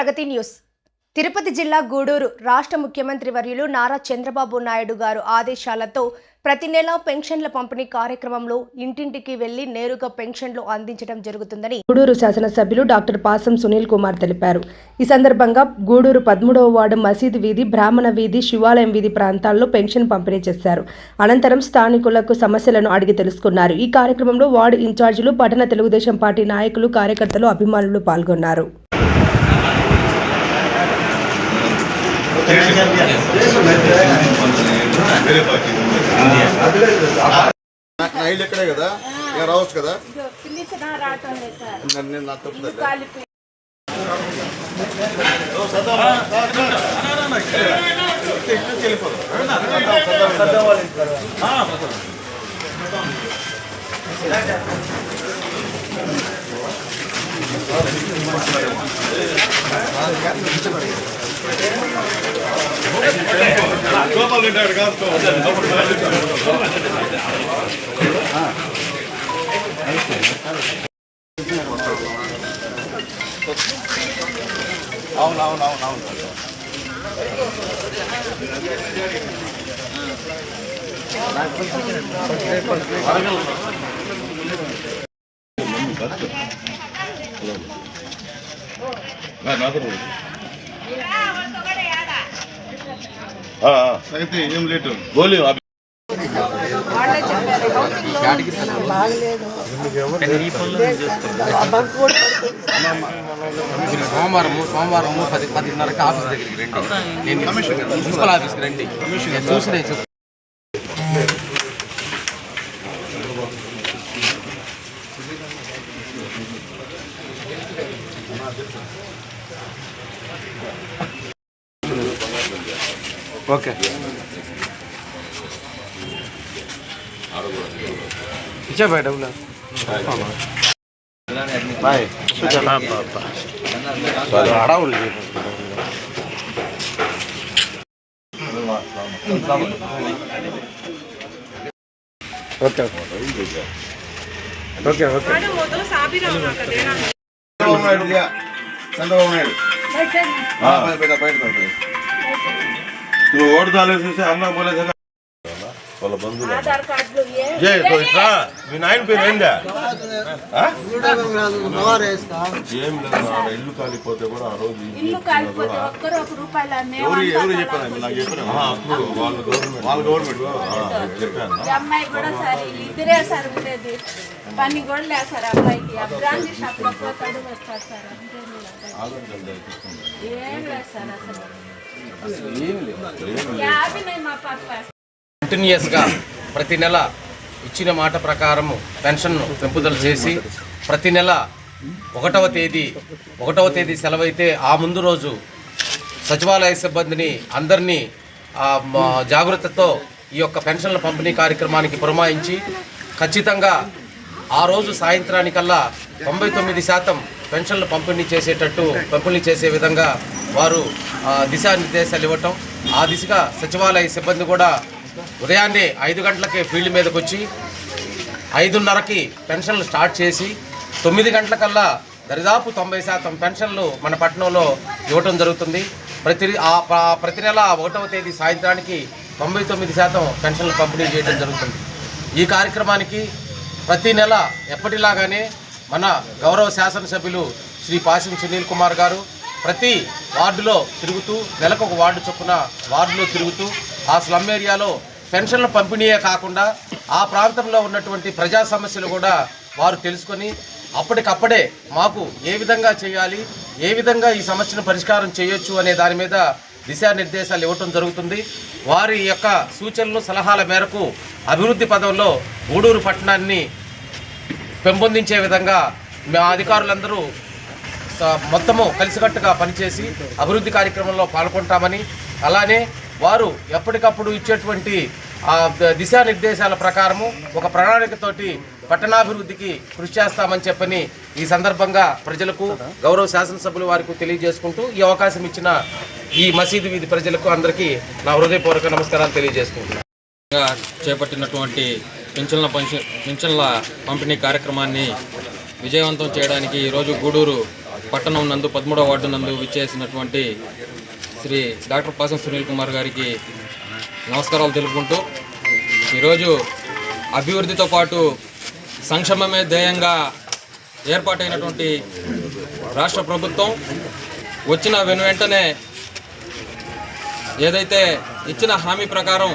ప్రగతి news. Tirupati జిల్లా గూడూరు రాష్ట్ర ముఖ్యమంత్రి వర్యులు నారా చంద్రబాబు నాయుడు గారు ఆదేశాలతో ప్రతి నెల పెన్షన్ల పంపిణీ కార్యక్రమంలో ఇంటింటికి వెళ్ళి నేరుగా పెన్షన్లు అందించడం జరుగుతుందని గూడూరు శాసనసభ్యులు డాక్టర్ పాసం సునీల్ కుమార్ తెలిపారు. ఈ సందర్భంగా గూడూరు పదమూడవ వార్డు మసీద్ వీధి బ్రాహ్మణ వీధి శివాలయం వీధి ప్రాంతాల్లో పెన్షన్ పంపిణీ చేశారు. అనంతరం స్థానికులకు సమస్యలను అడిగి తెలుసుకున్నారు. ఈ కార్యక్రమంలో వార్డు ఇన్ఛార్జీలు పట్టణ తెలుగుదేశం పార్టీ నాయకులు కార్యకర్తలు అభిమానులు పాల్గొన్నారు. నాకు నా ఎక్కడే కదా ఇక రావచ్చు కదా నేను సదా, సదా, అవును అవును అవును అవును సోమవారం సోమవారం పది పదిన్నరకు ఆఫీస్ దగ్గరికి రండి. నేను మున్సిపల్ ఆఫీస్కి రండి. చూసి నేను ఓకే. ఇచ్చా బాయ్ డబ్బులు. బాయ్. అడవులు okay. Okay okay. Chandrababu Naidu. బయట బయట నువ్వు ఓటు తాలేసేసి అన్నా బంధువులు జై ఇట్లా మీ నాయన పేరు ఏందా? ఏం లేదు ఇల్లు కాలిపోతే కూడా ఆ రోజు ఎవరు ఎవరు చెప్పారు నాకు? చెప్పిన అప్పుడు వాళ్ళ గవర్నమెంట్ వాళ్ళ గవర్నమెంట్ చెప్పాను. పని కూడా సార్ అబ్బాయికి. అబ్బాయి షాప్లో లేదు సార్ అసలు. కంటిన్యూస్గా ప్రతి నెల ఇచ్చిన మాట ప్రకారము పెన్షన్ను పెంపుదల చేసి ప్రతి నెల ఒకటవ తేదీ ఒకటవ తేదీ సెలవైతే ఆ ముందు రోజు సచివాలయ సిబ్బందిని అందరినీ జాగ్రత్తతో ఈ యొక్క పెన్షన్ల పంపిణీ కార్యక్రమానికి పురమాయించి ఖచ్చితంగా ఆ రోజు సాయంత్రానికల్లా తొంభై తొమ్మిది శాతం పెన్షన్లు పంపిణీ చేసేటట్టు పంపిణీ చేసే విధంగా వారు దిశానిర్దేశాలు ఇవ్వటం. ఆ దిశగా సచివాలయ సిబ్బంది కూడా ఉదయాన్నే ఐదు గంటలకే ఫీల్డ్ మీదకి వచ్చి ఐదున్నరకి పెన్షన్లు స్టార్ట్ చేసి తొమ్మిది గంటలకల్లా దరిదాపు తొంభై శాతం పెన్షన్లు మన పట్టణంలో ఇవ్వటం జరుగుతుంది. ప్రతి ప్రతి నెల ఒకటవ తేదీ సాయంత్రానికి తొంభై తొమ్మిది శాతం పెన్షన్లు పంపిణీ చేయడం జరుగుతుంది. ఈ కార్యక్రమానికి ప్రతి నెల ఎప్పటిలాగానే మన గౌరవ శాసనసభ్యులు శ్రీ పాసిం సునీల్ కుమార్ గారు ప్రతి వార్డులో తిరుగుతూ నెలకు ఒక వార్డు చొప్పున వార్డులో తిరుగుతూ ఆ స్లమ్ ఏరియాలో పెన్షన్ల పంపిణీయే కాకుండా ఆ ప్రాంతంలో ఉన్నటువంటి ప్రజా సమస్యలు కూడా వారు తెలుసుకొని అప్పటికప్పుడే మాకు ఏ విధంగా చేయాలి ఏ విధంగా ఈ సమస్యను పరిష్కారం చేయొచ్చు అనే దాని మీద దిశానిర్దేశాలు ఇవ్వటం జరుగుతుంది. వారి యొక్క సూచనలు సలహాల మేరకు అభివృద్ధి పదంలో గూడూరు పట్టణాన్ని పెంపొందించే విధంగా మా అధికారులందరూ మొత్తము కలిసికట్టుగా పనిచేసి అభివృద్ధి కార్యక్రమంలో పాల్గొంటామని అలానే వారు ఎప్పటికప్పుడు ఇచ్చేటువంటి ఆ దిశానిర్దేశాల ప్రకారము ఒక ప్రణాళికతోటి పట్టణాభివృద్ధికి కృషి చేస్తామని చెప్పని ఈ సందర్భంగా ప్రజలకు గౌరవ శాసనసభ్యులు వారికి తెలియజేసుకుంటూ ఈ అవకాశం ఇచ్చిన ఈ మసీదు వీధి ప్రజలకు అందరికీ నా హృదయపూర్వక నమస్కారాలు తెలియజేసుకుంటున్నాను. చేపట్టినటువంటి పింఛన్ల పంచ పింఛన్ల పంపిణీ కార్యక్రమాన్ని విజయవంతం చేయడానికి ఈరోజు గూడూరు పట్టణం నందు పదమూడవ వార్డు నందు విచ్చేసినటువంటి శ్రీ డాక్టర్ పాసం సునీల్ కుమార్ గారికి నమస్కారాలు తెలుపుకుంటూ ఈరోజు అభివృద్ధితో పాటు సంక్షేమమే ధ్యేయంగా ఏర్పాటైనటువంటి రాష్ట్ర ప్రభుత్వం వచ్చిన వెను వెంటనే ఏదైతే ఇచ్చిన హామీ ప్రకారం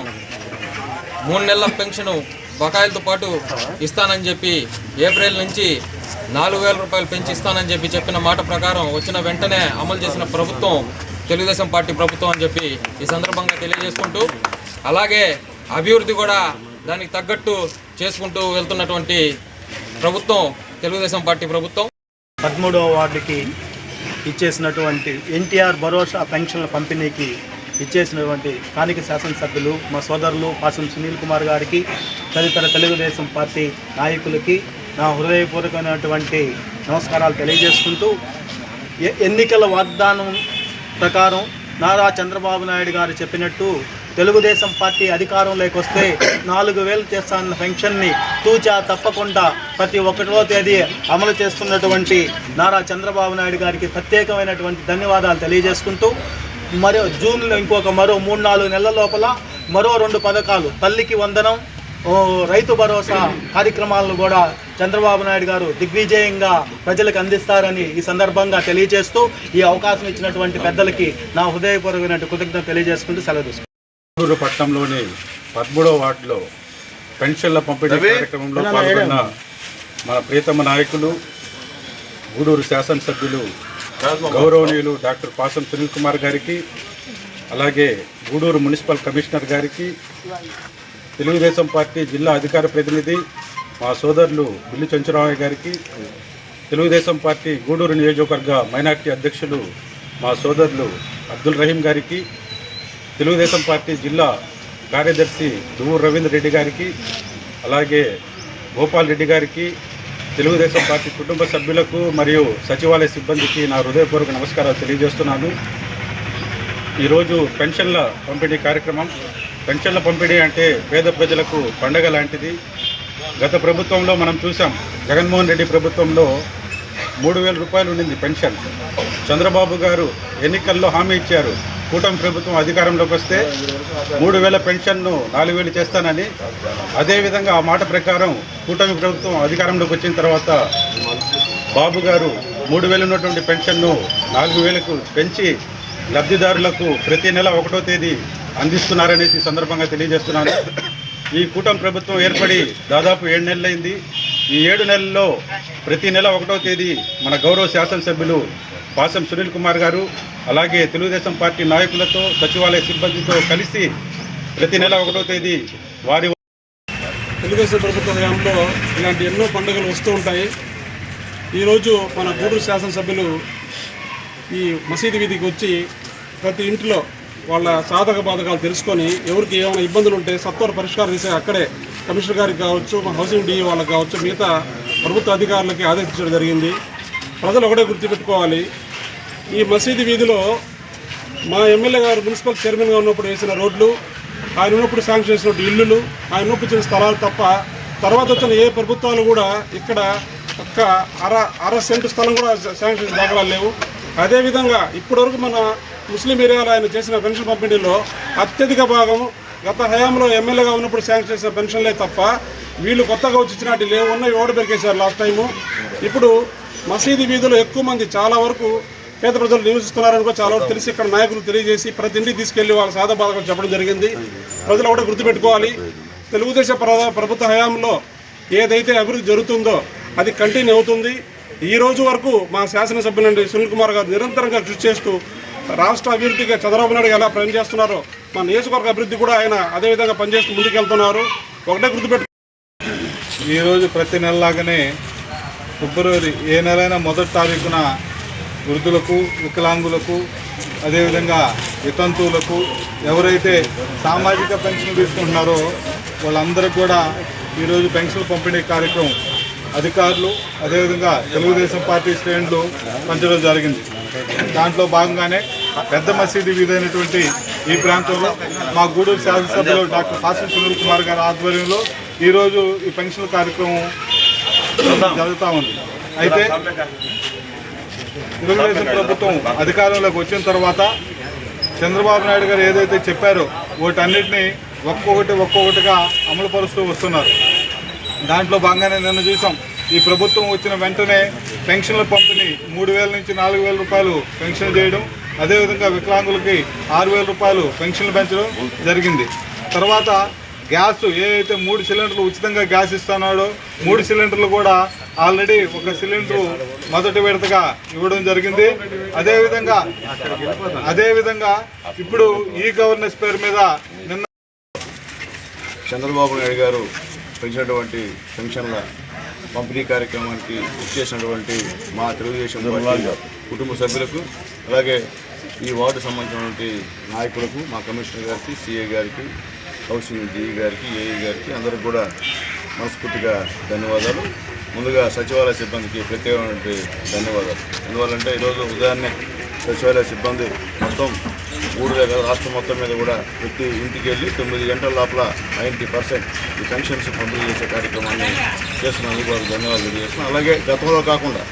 మూడు నెలల పెన్షన్ బకాయిలతో పాటు ఇస్తానని చెప్పి ఏప్రిల్ నుంచి నాలుగు వేల రూపాయలు పెంచిస్తానని చెప్పి చెప్పిన మాట ప్రకారం వచ్చిన వెంటనే అమలు చేసిన ప్రభుత్వం తెలుగుదేశం పార్టీ ప్రభుత్వం అని చెప్పి ఈ సందర్భంగా తెలియజేసుకుంటూ అలాగే అభివృద్ధి కూడా దానికి తగ్గట్టు చేసుకుంటూ వెళ్తున్నటువంటి ప్రభుత్వం తెలుగుదేశం పార్టీ ప్రభుత్వం. పదమూడవ వార్డుకి ఇచ్చేసినటువంటి ఎన్టీఆర్ భరోసా పెన్షన్ల పంపిణీకి ఇచ్చేసినటువంటి స్థానిక శాసనసభ్యులు మా సోదరులు పాసం సునీల్ కుమార్ గారికి తదితర తెలుగుదేశం పార్టీ నాయకులకి నా హృదయపూర్వకమైనటువంటి నమస్కారాలు తెలియజేసుకుంటూ ఎన్నికల వాగ్దానం ప్రకారం నారా చంద్రబాబు నాయుడు గారు చెప్పినట్టు తెలుగుదేశం పార్టీ అధికారంలోకి వస్తే నాలుగు వేలు చేస్తానన్న పెన్షన్ని తూచా తప్పకుండా ప్రతి ఒకటో తేదీ అమలు చేస్తున్నటువంటి నారా చంద్రబాబు నాయుడు గారికి ప్రత్యేకమైనటువంటి ధన్యవాదాలు తెలియజేసుకుంటూ మరో జూన్లో ఇంకొక మరో మూడు నాలుగు నెలల లోపల మరో రెండు పథకాలు తల్లికి వందనం రైతు భరోసా కార్యక్రమాలను కూడా చంద్రబాబు నాయుడు గారు దిగ్విజయంగా ప్రజలకు అందిస్తారని ఈ సందర్భంగా తెలియజేస్తూ ఈ అవకాశం ఇచ్చినటువంటి పెద్దలకి నా హృదయపూర్వకమైన కృతజ్ఞత తెలియజేసుకుంటూ సెలవు తీసుకుంటాను పట్టణంలోని పదమూడవ వార్డులో పెన్షన్ల పంపిణీ కార్యక్రమంలో పాల్గొన్న మన ప్రియతమ నాయకులు గూడూరు శాసనసభ్యులు గౌరవనీయులు డాక్టర్ పాసం సునీల్ కుమార్ గారికి అలాగే గూడూరు మున్సిపల్ కమిషనర్ గారికి తెలుగుదేశం పార్టీ జిల్లా అధికార ప్రతినిధి మా సోదరులు బిల్లు చంచురామయ్య గారికి తెలుగుదేశం పార్టీ గూడూరు నియోజకవర్గ మైనార్టీ అధ్యక్షులు మా సోదరులు అబ్దుల్ రహీం గారికి తెలుగుదేశం పార్టీ జిల్లా కార్యదర్శి దువ్వూరు రవీంద్ర రెడ్డి గారికి అలాగే గోపాల్ రెడ్డి గారికి తెలుగుదేశం పార్టీ కుటుంబ సభ్యులకు మరియు సచివాలయ సిబ్బందికి నా హృదయపూర్వక నమస్కారాలు తెలియజేస్తున్నాను. ఈరోజు పెన్షన్ల పంపిణీ కార్యక్రమం పెన్షన్ల పంపిణీ అంటే పేద ప్రజలకు పండగ లాంటిది. గత ప్రభుత్వంలో మనం చూసాం జగన్మోహన్ రెడ్డి ప్రభుత్వంలో మూడు వేల రూపాయలు ఉండింది పెన్షన్. చంద్రబాబు గారు ఎన్నికల్లో హామీ ఇచ్చారు. కూటమి ప్రభుత్వం అధికారంలోకి వస్తే మూడు వేల పెన్షన్ను నాలుగు వేలు చేస్తానని. అదేవిధంగా ఆ మాట ప్రకారం కూటమి ప్రభుత్వం అధికారంలోకి వచ్చిన తర్వాత బాబు గారు మూడు వేలు ఉన్నటువంటి పెన్షన్ను నాలుగు వేలకు పెంచి లబ్ధిదారులకు ప్రతి నెల ఒకటో తేదీ అందిస్తున్నారనేసి సందర్భంగా తెలియజేస్తున్నాను. ఈ కూటమి ప్రభుత్వం ఏర్పడి దాదాపు ఏడు నెలలైంది. ఈ ఏడు నెలల్లో ప్రతి నెల ఒకటో తేదీ మన గౌరవ శాసనసభ్యులు పాసం సునీల్ కుమార్ గారు అలాగే తెలుగుదేశం పార్టీ నాయకులతో సచివాలయ సిబ్బందితో కలిసి ప్రతి నెల ఒకటో తేదీ వారి తెలుగుదేశం ప్రభుత్వ హయాంలో ఇలాంటి ఎన్నో పండుగలు వస్తూ ఉంటాయి. ఈరోజు మన గూడూరు శాసనసభ్యులు ఈ మసీదు వీధికి వచ్చి ప్రతి ఇంట్లో వాళ్ళ సాధక బాధకాలు తెలుసుకొని ఎవరికి ఏమైనా ఇబ్బందులు ఉంటే సత్వర పరిష్కారం చేసే అక్కడే కమిషనర్ గారికి కావచ్చు మా హౌసింగ్ డిఈ వాళ్ళకి కావచ్చు మిగతా ప్రభుత్వ అధికారులకి ఆదేశించడం జరిగింది. ప్రజలు ఒకటే గుర్తుపెట్టుకోవాలి. ఈ మసీదు వీధిలో మా ఎమ్మెల్యే గారు మున్సిపల్ చైర్మన్గా ఉన్నప్పుడు వేసిన రోడ్లు ఆయన ఉన్నప్పుడు శాంక్షన్ చేసిన ఇల్లులు ఆయన ఉన్నప్పుడు చేసిన స్థలాలు తప్ప తర్వాత వచ్చిన ఏ ప్రభుత్వాలు కూడా ఇక్కడ ఒక్క అర అర సెంటు స్థలం కూడా శాంక్షన్ దాఖలాలు లేవు. అదేవిధంగా ఇప్పటివరకు మన ముస్లిం ఏరియాలో ఆయన చేసిన పెన్షన్ పంపిణీలో అత్యధిక భాగం గత హయాంలో ఎమ్మెల్యేగా ఉన్నప్పుడు శాంక్షన్ చేసిన పెన్షన్లే తప్ప వీళ్ళు కొత్తగా వచ్చి లేవు ఉన్నవి ఓడ పెరికేశారు లాస్ట్ టైము. ఇప్పుడు మసీదు వీధిలో ఎక్కువ మంది చాలా వరకు పేద ప్రజలు నివసిస్తున్నారని కూడా చాలా వరకు తెలిసి ఇక్కడ నాయకులు తెలియజేసి ప్రతి ఇంటికి తీసుకెళ్ళి వాళ్ళ సాధ బాధకు చెప్పడం జరిగింది. ప్రజలు ఒకటి గుర్తుపెట్టుకోవాలి. తెలుగుదేశం ప్రభుత్వ హయాంలో ఏదైతే అభివృద్ధి జరుగుతుందో అది కంటిన్యూ అవుతుంది. ఈ రోజు వరకు మా శాసనసభ్యులండి సునీల్ కుమార్ గారు నిరంతరంగా కృషి చేస్తూ రాష్ట్ర అభివృద్ధిగా చంద్రబాబు నాయుడు ఎలా పనిచేస్తున్నారో మా నియోజకవర్గ అభివృద్ధి కూడా ఆయన అదేవిధంగా పనిచేస్తూ ముందుకెళ్తున్నారు. ఒకటే గుర్తుపెట్టు ఈరోజు ప్రతి నెలలాగానే ఫిబ్రవరి ఏ నెలైనా మొదటి తారీఖున వృద్ధులకు వికలాంగులకు అదేవిధంగా వితంతువులకు ఎవరైతే సామాజిక పెన్షన్ తీసుకుంటున్నారో వాళ్ళందరికీ కూడా ఈరోజు పెన్షన్ పంపిణీ కార్యక్రమం అధికారులు అదేవిధంగా తెలుగుదేశం పార్టీ శ్రేణులు పంచడం జరిగింది. దాంట్లో భాగంగానే పెద్ద మసీదు వీధైనటువంటి ఈ ప్రాంతంలో మా గూడూరు శాసనసభ్యులు డాక్టర్ కాశీ సునీల్ కుమార్ గారి ఆధ్వర్యంలో ఈరోజు ఈ పెన్షన్ కార్యక్రమం జరుగుతూ ఉంది. అయితే తెలుగుదేశం ప్రభుత్వం అధికారంలోకి వచ్చిన తర్వాత చంద్రబాబు నాయుడు గారు ఏదైతే చెప్పారో వాటన్నిటిని ఒక్కొక్కటి ఒక్కొక్కటిగా అమలుపరుస్తూ వస్తున్నారు. దాంట్లో భాగంగానే నిన్న చూసాం ఈ ప్రభుత్వం వచ్చిన వెంటనే పెన్షన్ల పంపిణీ మూడు వేల నుంచి నాలుగు వేల రూపాయలు పెన్షన్ చేయడం అదేవిధంగా వికలాంగులకి ఆరు వేల రూపాయలు పెన్షన్లు పెంచడం జరిగింది. తర్వాత గ్యాస్ ఏదైతే మూడు సిలిండర్లు ఉచితంగా గ్యాస్ ఇస్తున్నాడో మూడు సిలిండర్లు కూడా ఆల్రెడీ ఒక సిలిండర్ మొదటి విడతగా ఇవ్వడం జరిగింది. అదేవిధంగా అదేవిధంగా ఇప్పుడు ఈ గవర్నెన్స్ పేరు మీద నిన్న చంద్రబాబు నాయుడు గారు పెంచినటువంటి పెన్షన్ల పంపిణీ కార్యక్రమానికి ఇచ్చేసినటువంటి మా తెలుగుదేశం కుటుంబ సభ్యులకు అలాగే ఈ వార్డు సంబంధించినటువంటి నాయకులకు మా కమిషనర్ గారికి సిఏ గారికి హౌసింగ్ డిఈ గారికి ఏఈ గారికి అందరికి కూడా మనస్ఫూర్తిగా ధన్యవాదాలు. ముందుగా సచివాలయ సిబ్బందికి ప్రత్యేకమైనటువంటి ధన్యవాదాలు. ఎందువల్లంటే ఈరోజు ఉదయాన్నే సచివాలయ సిబ్బంది మొత్తం మూడు దగ్గర రాష్ట్రం మొత్తం మీద కూడా ప్రతి ఇంటికి వెళ్ళి తొమ్మిది గంటల లోపల నైంటీ పర్సెంట్ ఈ పెన్షన్స్ పంపిణీ చేసే కార్యక్రమాన్ని చేస్తున్నందుకు వారికి ధన్యవాదాలు తెలియజేస్తున్నాను. అలాగే గతంలో కాకుండా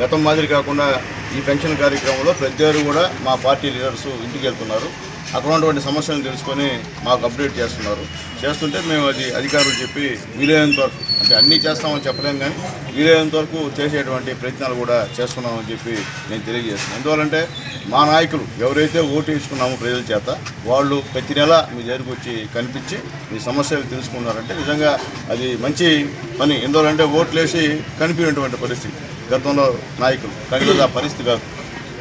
గతం మాదిరి కాకుండా ఈ పెన్షన్ కార్యక్రమంలో ప్రతి కూడా మా పార్టీ లీడర్స్ ఇంటికి వెళ్తున్నారు. అక్కడ ఉన్నటువంటి సమస్యలను తెలుసుకొని మాకు అప్డేట్ చేస్తున్నారు. చేస్తుంటే మేము అది అధికారులు చెప్పి వీలైనంత వరకు అంటే అన్నీ చేస్తామని చెప్పలేం కానీ వీలైనంత వరకు చేసేటువంటి ప్రయత్నాలు కూడా చేస్తున్నామని చెప్పి నేను తెలియజేస్తున్నాను. ఎందువల్లంటే మా నాయకులు ఎవరైతే ఓటు వేసుకున్నామో ప్రజల చేత వాళ్ళు ప్రతి నెల మీ దగ్గరకు వచ్చి కనిపించి మీ సమస్యలు తెలుసుకున్నారంటే నిజంగా అది మంచి పని. ఎందువల్లంటే ఓట్లేసి కనిపించినటువంటి పరిస్థితి గతంలో నాయకులు. కానీ ఆ పరిస్థితి కాదు.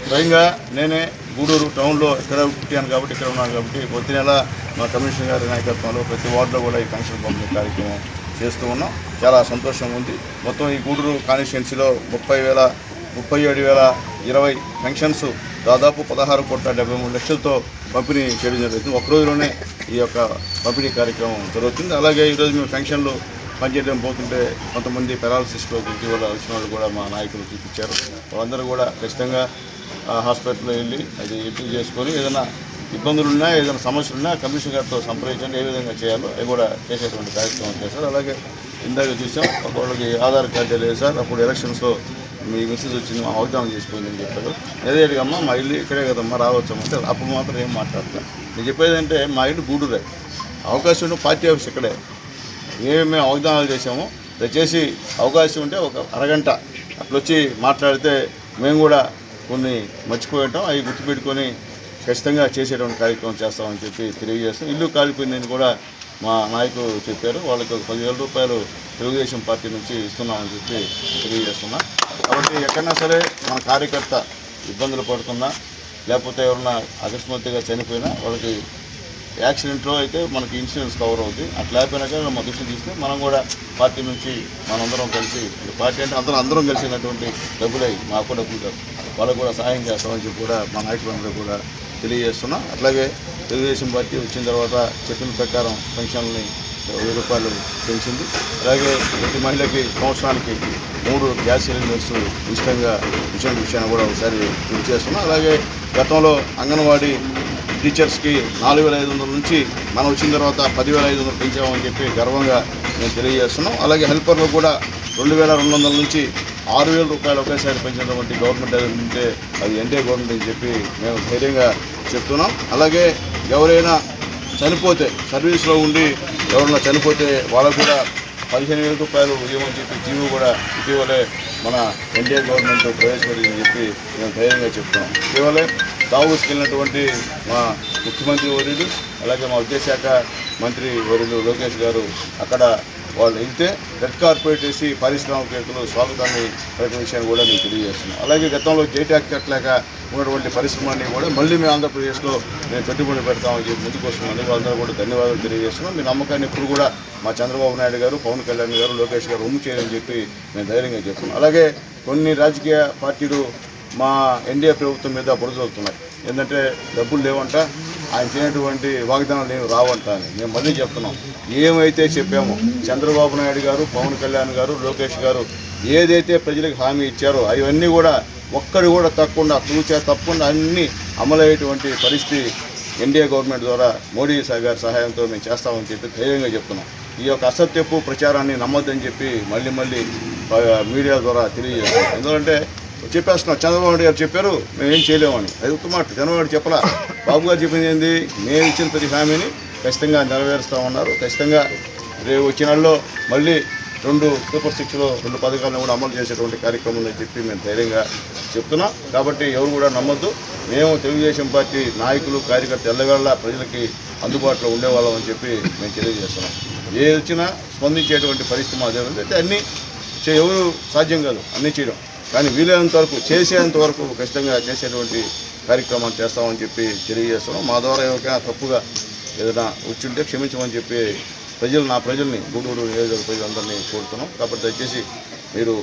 స్వయంగా నేనే గూడూరు టౌన్లో ఇక్కడ పుట్టాను కాబట్టి ఇక్కడ ఉన్నాను కాబట్టి ప్రతి నెల మా కమిషనర్ గారి నాయకత్వంలో ప్రతి వార్డులో కూడా ఈ పెన్షన్ పంపిణీ కార్యక్రమం చేస్తూ ఉన్నాం. చాలా సంతోషంగా ఉంది. మొత్తం ఈ గూడూరు కాన్స్టిట్యున్సీలో ముప్పై వేల ముప్పై ఏడు వేల ఇరవై పెన్షన్స్ దాదాపు పదహారు కోట్ల డెబ్బై మూడు లక్షలతో పంపిణీ చేయడం జరుగుతుంది. ఒక రోజులోనే ఈ యొక్క పంపిణీ కార్యక్రమం జరుగుతుంది. అలాగే ఈరోజు మేము పెన్షన్లు పనిచేయడం పోతుంటే కొంతమంది పెరాలసిస్లో ఇటీవల వచ్చిన వాళ్ళు కూడా మా నాయకులు చూపించారు. వాళ్ళందరూ కూడా ఖచ్చితంగా హాస్పిటల్లో వెళ్ళి అది ఎంపిక చేసుకొని ఏదైనా ఇబ్బందులు ఉన్నా ఏదైనా సమస్యలు ఉన్నా కమిషనర్ గారితో సంప్రదించండి ఏ విధంగా చేయాలో అవి కూడా చేసేటువంటి కార్యక్రమం చేశారు. అలాగే ఇందాక చూసాం ఒకళ్ళకి ఆధార్ కార్డు లేదు సార్ అప్పుడు ఎలక్షన్స్లో మీ మెసేజ్ వచ్చింది మా వాగ్దానం చేసిపోయిందని చెప్పారు. అదేవిధంగా అమ్మ మా ఇల్లు ఇక్కడే కదమ్మా రావచ్చమ్మా. అప్పుడు మాత్రం ఏం మాట్లాడతా. నేను చెప్పేది అంటే మా ఇల్లు గూడూరే. అవకాశం ఉంటే పార్టీ ఆఫీస్ ఇక్కడే. ఏమేమి వాగ్దానాలు చేసామో దయచేసి అవకాశం ఉంటే ఒక అరగంట అట్లొచ్చి మాట్లాడితే మేము కూడా కొన్ని మర్చిపోయటం అవి గుర్తుపెట్టుకొని ఖచ్చితంగా చేసేటువంటి కార్యక్రమం చేస్తామని చెప్పి తెలియజేస్తాం ఇల్లు కాలిపోయిందని కూడా మా నాయకులు చెప్పారు. వాళ్ళకి ఒక పదివేల రూపాయలు తెలుగుదేశం పార్టీ నుంచి ఇస్తున్నామని చెప్పి తెలియజేస్తున్నా. కాబట్టి ఎక్కడన్నా సరే మన కార్యకర్త ఇబ్బందులు పడుతున్నా లేకపోతే ఎవరన్నా అకస్మాత్తుగా చనిపోయినా వాళ్ళకి యాక్సిడెంట్లో అయితే మనకి ఇన్సూరెన్స్ కవర్ అవుతుంది అట్లా అయిపోయినాక మా దృష్టి తీస్తే మనం కూడా పార్టీ నుంచి మనందరం కలిసి పార్టీ అంటే అందరం అందరం కలిసినటువంటి డబ్బులై మాకు కూడా డబ్బులు కాదు వాళ్ళకు కూడా సహాయం చేస్తామని చెప్పి కూడా మా నాయకులందరూ కూడా తెలియజేస్తున్నాం. అట్లాగే తెలుగుదేశం పార్టీ వచ్చిన తర్వాత చెప్పిన ప్రకారం పెన్షన్లని వెయ్యి రూపాయలు పెంచింది. అలాగే ప్రతి మహిళకి సంవత్సరానికి మూడు గ్యాస్ సిలిండర్స్ ఉచితంగా విషయం విషయాన్ని కూడా ఒకసారి గుర్తు చేస్తున్నాం. అలాగే గతంలో అంగన్వాడీ టీచర్స్కి నాలుగు వేల ఐదు వందల నుంచి మనం వచ్చిన తర్వాత పదివేల ఐదు వందలు పెంచామని చెప్పి గర్వంగా మేము తెలియజేస్తున్నాం. అలాగే హెల్పర్లు కూడా రెండు వేల రెండు వందల నుంచి ఆరు వేల రూపాయలు ఒకేసారి పెంచినటువంటి గవర్నమెంట్ ఏదైనా ఉంటే అది ఎన్డీఏ గవర్నమెంట్ అని చెప్పి మేము ధైర్యంగా చెప్తున్నాం. అలాగే ఎవరైనా చనిపోతే సర్వీస్లో ఉండి ఎవరైనా చనిపోతే వాళ్ళకు కూడా పదిహేను వేల రూపాయలు ఇవ్వమని చెప్పి జీవో కూడా ఇటీవలే మన ఎన్డీఏ గవర్నమెంట్ ప్రవేశపెట్టిందని చెప్పి మేము ధైర్యంగా చెప్తున్నాం. ఇటీవలే దావోస్కి వెళ్ళినటువంటి మా ముఖ్యమంత్రి వర్యులు అలాగే మా విద్యాశాఖ మంత్రి వర్యులు లోకేష్ గారు అక్కడ వాళ్ళు వెళ్తే రెడ్ కార్పొరేట్ వేసి పారిశ్రామికవేత్తలు స్వాగతాన్ని పలికిన కూడా నేను తెలియజేస్తున్నాను. అలాగే గతంలో జైటాక్ కట్టలేక ఉన్నటువంటి పరిశ్రమని కూడా మళ్ళీ మేము ఆంధ్రప్రదేశ్లో మేము పెట్టుబడి పెడతామని చెప్పి ముందుకు వాళ్ళందరూ కూడా ధన్యవాదాలు తెలియజేస్తున్నాం. మీ నమ్మకాన్ని ఇప్పుడు కూడా మా చంద్రబాబు నాయుడు గారు పవన్ కళ్యాణ్ గారు లోకేష్ గారు ఉమ్ము చేయని చెప్పి మేము ధైర్యంగా చెప్తున్నాం. అలాగే కొన్ని రాజకీయ పార్టీలు మా ఎన్డీఏ ప్రభుత్వం మీద బురదవుతున్నాయి ఏంటంటే డబ్బులు లేవంట ఆయన చేయటువంటి వాగ్దానాలు నేను రావంట మేము మళ్ళీ చెప్తున్నాం. ఏమైతే చెప్పామో చంద్రబాబు నాయుడు గారు పవన్ కళ్యాణ్ గారు లోకేష్ గారు ఏదైతే ప్రజలకు హామీ ఇచ్చారో అవన్నీ కూడా ఒక్కడు కూడా తప్పకుండా తూచా తప్పకుండా అన్నీ అమలయ్యేటువంటి పరిస్థితి ఎన్డీఏ గవర్నమెంట్ ద్వారా మోడీ గారి సహాయంతో మేము చేస్తామని చెప్పి ధైర్యంగా చెప్తున్నాం. ఈ యొక్క అసత్యపు ప్రచారాన్ని నమ్మొద్దని చెప్పి మళ్ళీ మళ్ళీ మీడియా ద్వారా తెలియజేస్తాం ఎందుకంటే చెప్పేస్తున్నాం. చంద్రబాబు నాయుడు గారు చెప్పారు మేము ఏం చేయలేమని అది ఉత్తమాట చంద్రబాబు నాయుడు చెప్పలా? బాబు గారు చెప్పింది ఏంది? మేము ఇచ్చిన ప్రతి హామీని ఖచ్చితంగా నెరవేరుస్తామన్నారు ఖచ్చితంగా రేపు వచ్చిన మళ్ళీ రెండు సూపర్ సిక్స్లో రెండు పథకాలను కూడా అమలు చేసేటువంటి కార్యక్రమం ఉందని చెప్పి మేము ధైర్యంగా చెప్తున్నాం. కాబట్టి ఎవరు కూడా నమ్మొద్దు. మేము తెలుగుదేశం పార్టీ నాయకులు కార్యకర్త ఎల్లవేళ ప్రజలకి అందుబాటులో ఉండేవాళ్ళం అని చెప్పి మేము తెలియజేస్తున్నాం. ఏ వచ్చినా స్పందించేటువంటి పరిస్థితి మా దగ్గర ఉంది అయితే అన్నీ ఎవరు సాధ్యం కాదు. అన్నీ చేయడం. కానీ వీలైనంత వరకు చేసేంత వరకు ఖచ్చితంగా చేసేటువంటి కార్యక్రమాలు చేస్తామని చెప్పి తెలియజేస్తున్నాం. మా ద్వారా ఎవరికైనా తప్పుగా ఏదైనా వచ్చింటే క్షమించమని చెప్పి ప్రజలు నా ప్రజల్ని గూడూరు నియోజకవర్గ ప్రజలందరినీ కోరుతున్నాం. కాబట్టి దయచేసి మీరు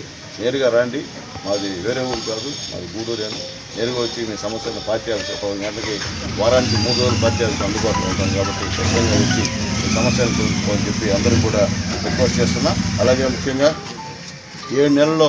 నేరుగా రండి. మాది వేరే ఊరు కాదు మాది గూడూరేను నేరుగా వచ్చి మీ సమస్యలను పార్టీ ఆఫీస్ పది గంటలకి వారానికి మూడు రోజులు పార్టీ ఆఫీస్ అందుబాటులో ఉంటాం కాబట్టి ఖచ్చితంగా వచ్చి మీ సమస్యలను తెలుసుకోమని చెప్పి అందరూ కూడా రిక్వెస్ట్ చేస్తున్నా. అలాగే ముఖ్యంగా ఏడు నెలల్లో